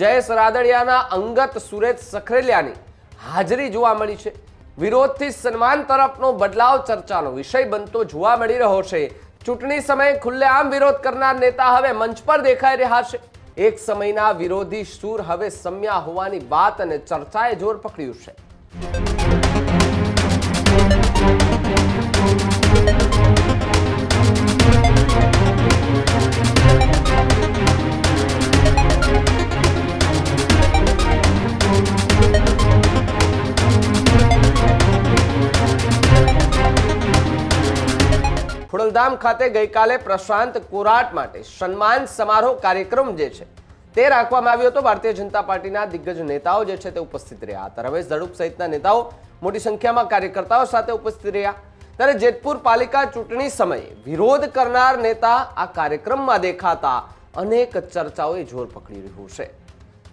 જયેશ રાદડિયાના અંગત સુરેશ સખરેલિયાની હાજરી જોવા મળી છે. વિરોધથી સન્માન તરફનો બદલાવ ચર્ચાનો વિષય બનતો જોવા મળી રહ્યો છે. ચૂંટણી સમયે ખુલ્લેઆમ વિરોધ કરનાર નેતા હવે મંચ પર દેખાઈ રહ્યા છે. એક સમયના વિરોધી સૂર હવે સમ્યા હોવાની વાત અને ચર્ચાએ જોર પકડ્યું છે. ખોડલધામ ખાતે ગઈકાલે પ્રશાંત કોરાટ માટે સન્માન સમારોહ કાર્યક્રમ જે છે, તે રાખવામાં આવ્યો હતો. ભારતીય જનતા પાર્ટીના દિગ્ગજ નેતાઓ જે છે, તે ઉપસ્થિત રહ્યા હતા. રમેશ ધડુક સહિતના નેતાઓ મોટી સંખ્યામાં કાર્યકર્તાઓ સાથે ઉપસ્થિત રહ્યા. ત્યારે જેતપુર પાલિકા ચૂંટણી સમયે વિરોધ કરનાર નેતા આ કાર્યક્રમમાં દેખાતા અનેક ચર્ચાઓએ જોર પકડી રહ્યું છે.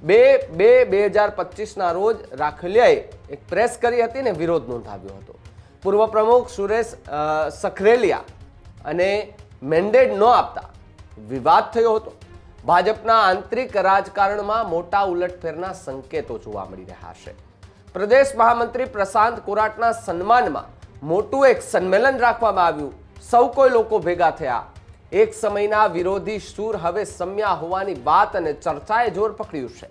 બે બે બે હજાર પચીસના રોજ રાખલિયાએ એક પ્રેસ કરી હતી ને વિરોધ નોંધાવ્યો હતો. પૂર્વ પ્રમુખ સુરેશ સખરેલિયા અને મેન્ડેટ ન આપતા વિવાદ થયો હતો. ભાજપના આંતરિક રાજકારણમાં મોટા ઉલટફેરના સંકેતો જોવા મળી રહ્યા છે. પ્રદેશ મહામંત્રી પ્રશાંત કોરાટના સન્માનમાં મોટું એક સંમેલન રાખવામાં આવ્યું. સૌ કોઈ લોકો ભેગા થયા. એક સમયના વિરોધી સૂર હવે સમ્યા હોવાની વાત અને ચર્ચાએ જોર પકડ્યું છે.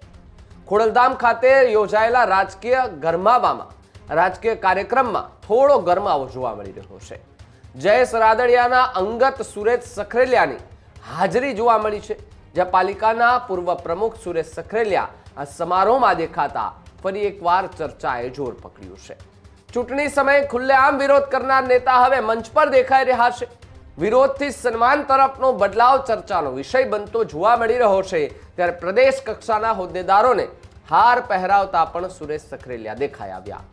ખોડલધામ ખાતે યોજાયેલા રાજકીય ગરમાવામાં, રાજકીય કાર્યક્રમમાં થોડો ગરમાવો જોવા મળી રહ્યો છે. જયેશ રાદડિયાના અંગત સુરેશ સખરેલિયાની હાજરી જોવા મળી છે. જ્યાં પાલિકાના પૂર્વ પ્રમુખ સુરેશ સખરેલિયા આ સમારોહમાં દેખાતા ફરી એકવાર ચર્ચાએ જોર પકડ્યું છે. ચૂંટણી સમયે ખુલ્લેઆમ વિરોધ કરનાર નેતા હવે મંચ પર દેખાઈ રહ્યા છે. વિરોધથી સન્માન તરફનો બદલાવ ચર્ચાનો વિષય બનતો જોવા મળી રહ્યો છે. ત્યારે પ્રદેશ કક્ષાના હોદ્દેદારોને હાર પહેરાવતા પણ સુરેશ સખરેલિયા દેખાઈ આવ્યા.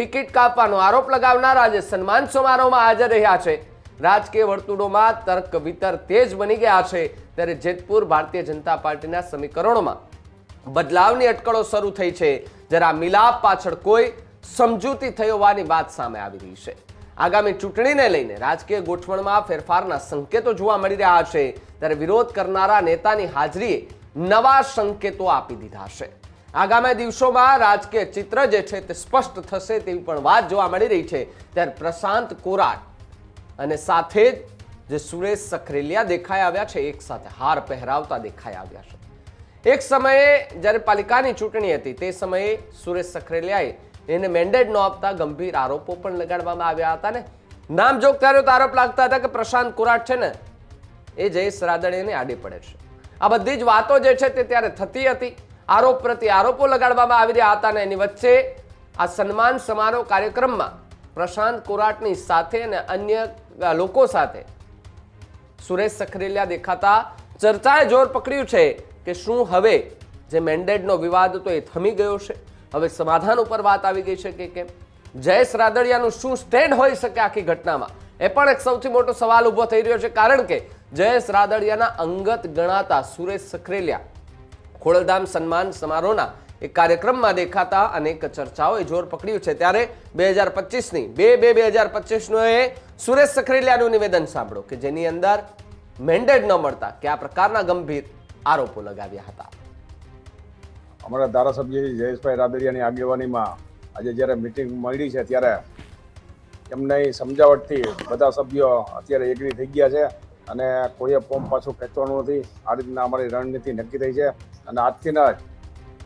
ટિકિટ કાપવાનો આરોપ લગાવનાર આજે સન્માન સમારોહમાં હાજર રહ્યા છે. રાજકીય વર્તુળોમાં તર્ક વિતર તેજ બની ગયા છે. ત્યારે જેતપુર ભારતીય જનતા પાર્ટીના સમીકરણોમાં બદલાવની અટકળો શરૂ થઈ છે. જરા મિલાપ પાછળ કોઈ સમજૂતી થઈ હોવાની વાત સામે આવી રહી છે. આગામી ચૂંટણીને લઈને રાજકીય ગોઠવણમાં ફેરફારના સંકેતો જોવા મળી રહ્યા છે. ત્યારે વિરોધ કરનારા નેતાની હાજરીએ નવા સંકેતો આપી દીધા છે. આગામી દિવસોમાં રાજકીય ચિત્ર જે છે તે સ્પષ્ટ થશે તેવી પણ વાત જોવા મળી રહી છે. ત્યારે પ્રશાંત કોરાટ અને સાથે જ જે સુરેશ સખરેલિયા દેખાઈ આવ્યા છે, એક સાથે હાર પહેરાવતા દેખાઈ આવ્યા છે. એક સમયે જ્યારે પાલિકાની ચૂંટણી હતી, તે સમયે સુરેશ સખરેલિયાએ એને મેન્ડેટ ન આપતા ગંભીર આરોપો પણ લગાડવામાં આવ્યા હતા ને. નામ જોગ ત્યારે તો આરોપ લાગતા હતા કે પ્રશાંત કોરાટ છે ને, એ જયેશ રાદડિયાને આડી પડે છે. આ બધી જ વાતો જે છે તે ત્યારે થતી હતી. આરોપ પ્રત્યે આરોપો લગાડવામાં આવી રહ્યા હતા ને એની વચ્ચે આ સન્માન સમારોહ કાર્યક્રમમાં પ્રશાંત કોરાટની સાથે અને અન્ય લોકો સાથે સુરેશ સખરેલિયા દેખાતા ચર્ચાએ જોર પકડ્યું છે કે શું હવે જે મેન્ડેટનો વિવાદ હતો એ થમી ગયો છે. હવે સમાધાન ઉપર વાત આવી ગઈ છે કે કેમ? જયેશ રાદડિયાનું શું સ્ટેન્ડ હોઈ શકે આખી ઘટનામાં? એ પણ એક સૌથી મોટો સવાલ ઊભો થઈ રહ્યો છે કારણ કે જયેશ રાદડિયાના અંગત ગણાતા સુરેશ સખરેલિયા ખોડલધામ સન્માન સમારોહના એક કાર્યક્રમમાં દેખાતા અનેક ચર્ચાઓએ જોર પકડ્યું છે. ત્યારે બે હજાર પચીસની, બે બે બે હજાર પચીસનું એ સુરેશ સખરેલિયાનું નિવેદન સાંભળો કે જેની અંદર મેન્ડેટ ન મળતા કે આ પ્રકારના ગંભીર આરોપો લગાવ્યા હતા. અમારા ધારાસભ્ય જયેશભાઈ રાદડિયાની આગેવાનીમાં આજે જ્યારે મિટિંગ મળી છે ત્યારે એમને સમજાવટથી બધા સભ્યો અત્યારે એગ્રી થઈ ગયા છે. અને કોઈએ ફોર્મ પાછું ખેંચવાનું નથી. આ રીતના અમારી રણનીતિ નક્કી થઈ છે. અને આજથી જ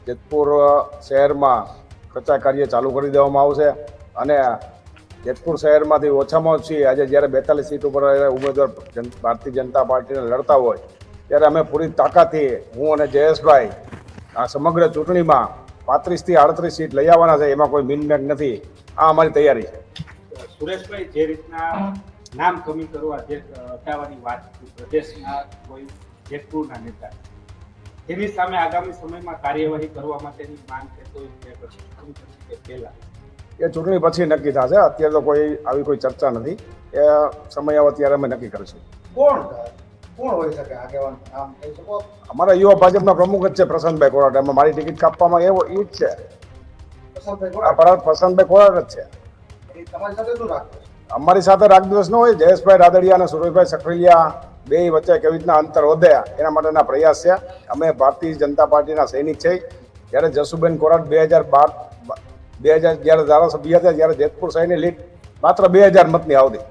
જેતપુર શહેરમાં કચ્ચા કાર્ય ચાલુ કરી દેવામાં આવશે. અને જેતપુર શહેરમાંથી ઓછામાં ઓછી આજે જ્યારે બેતાલીસ સીટ ઉપર ઉમેદવાર ભારતીય જનતા પાર્ટીને લડતા હોય, ત્યારે અમે પૂરી તાકાતથી હું અને જયેશભાઈ આ સમગ્ર ચૂંટણીમાં પાંત્રીસથી આડત્રીસ સીટ લઈ આવવાના છે. એમાં કોઈ મિનમેક નથી. આ અમારી તૈયારી છે. સુરેશભાઈ, જે રીતના નામ કમી કરવા જે હટાવવાની વાત પ્રદેશના કોઈ જેતપુરના નેતા. તેની સામે આગામી સમયમાં કાર્યવાહી કરવા માટેની માંગ કરતો પછી ચૂંટણી પછી કે પહેલા. એ ચૂંટણી પછી નક્કી થશે. અત્યારે તો કોઈ આવી કોઈ ચર્ચા નથી. એ સમય આવે ત્યારે અમે નક્કી કરીશું. કોણ? કોણ હોઈ શકે આગેવાન? નામ કહી શકો? અમારા યુવા ભાજપના પ્રમુખ જ છે પ્રશાંતભાઈ કોરાટ એમાં મારી ટિકિટ કાપવામાં એવો એ જ છે. પ્રશાંતભાઈ કોરાટ પ્રશાંતભાઈ કોરાટ જ છે. તમારી સાથે શું રાખો છો? અમારી સાથે રાગ દિવસ ન હોય જયેશભાઈ રાદડિયા અને સુરેશભાઈ સખરેલિયા બે વચ્ચે કેવી રીતના અંતર વધ્યા એના માટેના પ્રયાસ છે. અમે ભારતીય જનતા પાર્ટીના સૈનિક છે. જ્યારે જસુબેન કોરાટ બે હજાર બાર બે હજાર જ્યારે ધારાસભ્ય હતા જ્યારે જેતપુર શહેરની લીડ માત્ર બે હજાર મતની આવતી.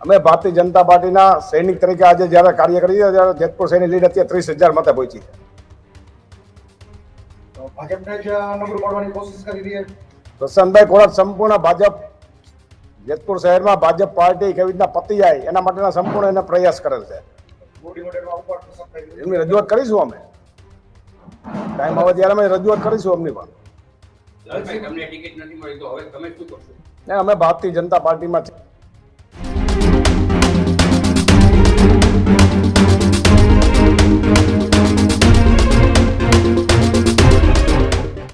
અમે ભારતીય જનતા પાર્ટીના સૈનિક તરીકે આજે જ્યારે કાર્ય કરી ત્યારે જેતપુર શહેરની લીડ અત્યારે ત્રીસ હજાર મતે પહોંચી. છે. પ્રશાંતભાઈ કોરાટ સંપૂર્ણ ભાજપ જેતપુર શહેરમાં ભાજપ પાર્ટી કેવી રીતના પતી જાય એના માટેના સંપૂર્ણ એને પ્રયાસ કરેલ છે. એમની રજૂઆત કરીશું અમે. ટાઈમ આવે ત્યારે અમે રજૂઆત કરીશું એમની પણ. લાલભાઈ તમને ટિકિટ નથી મળી તો હવે તમે શું કરશો? ને અમે ભારતીય જનતા પાર્ટીમાં